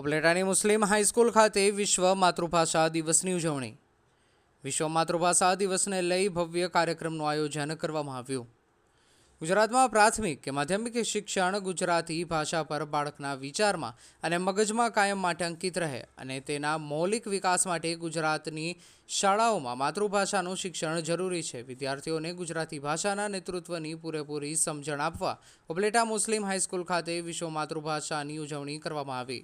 ઉપલેટાની મુસ્લિમ high school ખાતે વિશ્વ માતૃભાષા દિવસની ઉજવણી. વિશ્વ માતૃભાષા દિવસને લઈ ભવ્ય કાર્યક્રમનું આયોજન કરવામાં આવ્યું. ગુજરાતમાં પ્રાથમિક કે માધ્યમિક શિક્ષણ ગુજરાતી ભાષા પર બાળકના વિચારમાં અને મગજમાં કાયમ માટે અંકિત રહે અને તેના મૌલિક વિકાસ માટે ગુજરાતની શાળાઓમાં માતૃભાષાનું શિક્ષણ જરૂરી છે. વિદ્યાર્થીઓને ગુજરાતી ભાષાના નેતૃત્વની પૂરેપૂરી સમજણ આપવા ઉપલેટા મુસ્લિમ હાઈસ્કૂલ ખાતે વિશ્વ માતૃભાષાની ઉજવણી કરવામાં આવી.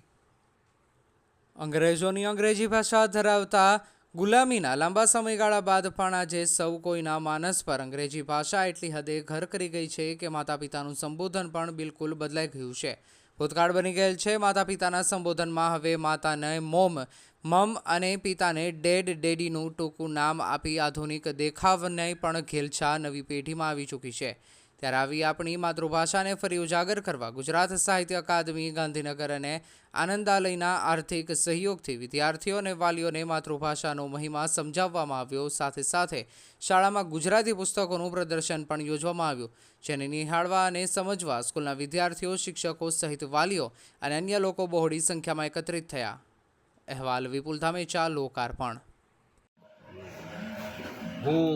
અંગ્રેજોની અંગ્રેજી ભાષા ધરાવતા ગુલામીના લાંબા સમયગાળા બાદ પણ આજે સૌ કોઈના માનસ પર અંગ્રેજી ભાષા એટલી હદે ઘર કરી ગઈ છે કે માતા પિતાનું સંબોધન પણ બિલકુલ બદલાઈ ગયું છે. ભૂતકાળ બની ગયેલ છે માતા પિતાના સંબોધનમાં હવે માતાને મોમ, મમ અને પિતાને ડેડ ડેડીનું ટૂંકું નામ આપી આધુનિક દેખાવને પણ ઘેલછા નવી પેઢીમાં આવી ચૂકી છે. ત્યારે આવી આપણી માતૃભાષાને ફરી ઉજાગર કરવા ગુજરાત સાહિત્ય અકાદમી, ગાંધીનગર અને આનંદાલયના આર્થિક સહયોગથી વિદ્યાર્થીઓ અને વાલીઓને માતૃભાષાનો મહિમા સમજાવવામાં આવ્યો. સાથે સાથે શાળામાં ગુજરાતી પુસ્તકોનું પ્રદર્શન પણ યોજવામાં આવ્યું, જેને નિહાળવા અને સમજવા સ્કૂલના વિદ્યાર્થીઓ, શિક્ષકો સહિત વાલીઓ અને અન્ય લોકો બહોળી સંખ્યામાં એકત્રિત થયા. અહેવાલ વિપુલ ધામેચા, લોકાર્પણ. હું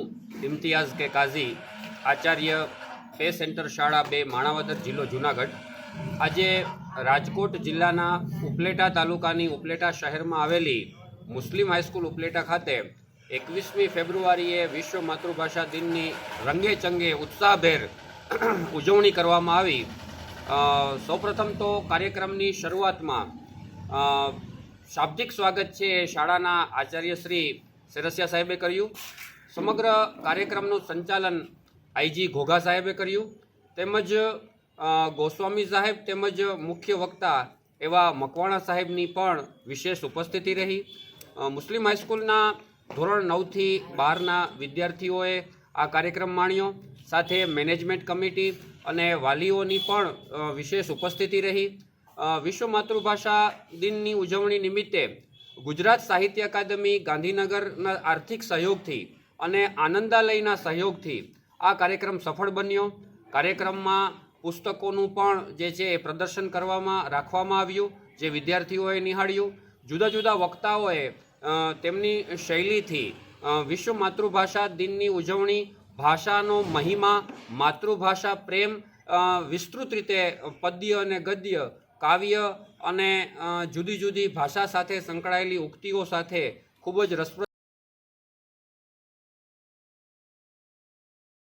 ઇમ્તિયાઝ કે કાઝી, આચાર્ય પે સેન્ટર શાળા બે, માણાવદર જિલ્લો જુનાગઢ. આજે રાજકોટ જિલ્લાના ઉપલેટા તાલુકાની ઉપલેટા શહેરમાં આવેલી મુસ્લિમ હાઈસ્કૂલ ઉપલેટા ખાતે એકવીસમી ફેબ્રુઆરીએ વિશ્વ માતૃભાષા દિનની રંગે ચંગે ઉત્સાહભેર ઉજવણી કરવામાં આવી. સૌપ્રથમ તો કાર્યક્રમની શરૂઆતમાં શાબ્દિક સ્વાગત છે શાળાના આચાર્ય શ્રી સરસિયા સાહેબે કર્યું. સમગ્ર કાર્યક્રમનું સંચાલન આઈજી ઘોઘા સાહેબે કર્યું, તેમજ ગોસ્વામી સાહેબ તેમજ મુખ્ય વક્તા એવા મકવાણા સાહેબની પણ વિશેષ ઉપસ્થિતિ રહી. મુસ્લિમ હાઈસ્કૂલના ધોરણ નવથી બારના વિદ્યાર્થીઓએ આ કાર્યક્રમ માણ્યો. સાથે મેનેજમેન્ટ કમિટી અને વાલીઓની પણ વિશેષ ઉપસ્થિતિ રહી. વિશ્વ માતૃભાષા દિનની ઉજવણી નિમિત્તે ગુજરાત સાહિત્ય અકાદમી ગાંધીનગરના આર્થિક સહયોગથી અને આનંદાલયના સહયોગથી આ કાર્યક્રમ સફળ બન્યો. કાર્યક્રમમાં પુસ્તકોનું પણ જે છે એ પ્રદર્શન કરવામાં, રાખવામાં આવ્યું, જે વિદ્યાર્થીઓએ નિહાળ્યું. જુદા જુદા વક્તાઓએ તેમની શૈલીથી વિશ્વ માતૃભાષા દિનની ઉજવણી, ભાષાનો મહિમા, માતૃભાષા પ્રેમ વિસ્તૃત રીતે પદ્ય અને ગદ્ય, કાવ્ય અને જુદી જુદી ભાષા સાથે સંકળાયેલી ઉક્તિઓ સાથે ખૂબ જ રસપ્રદ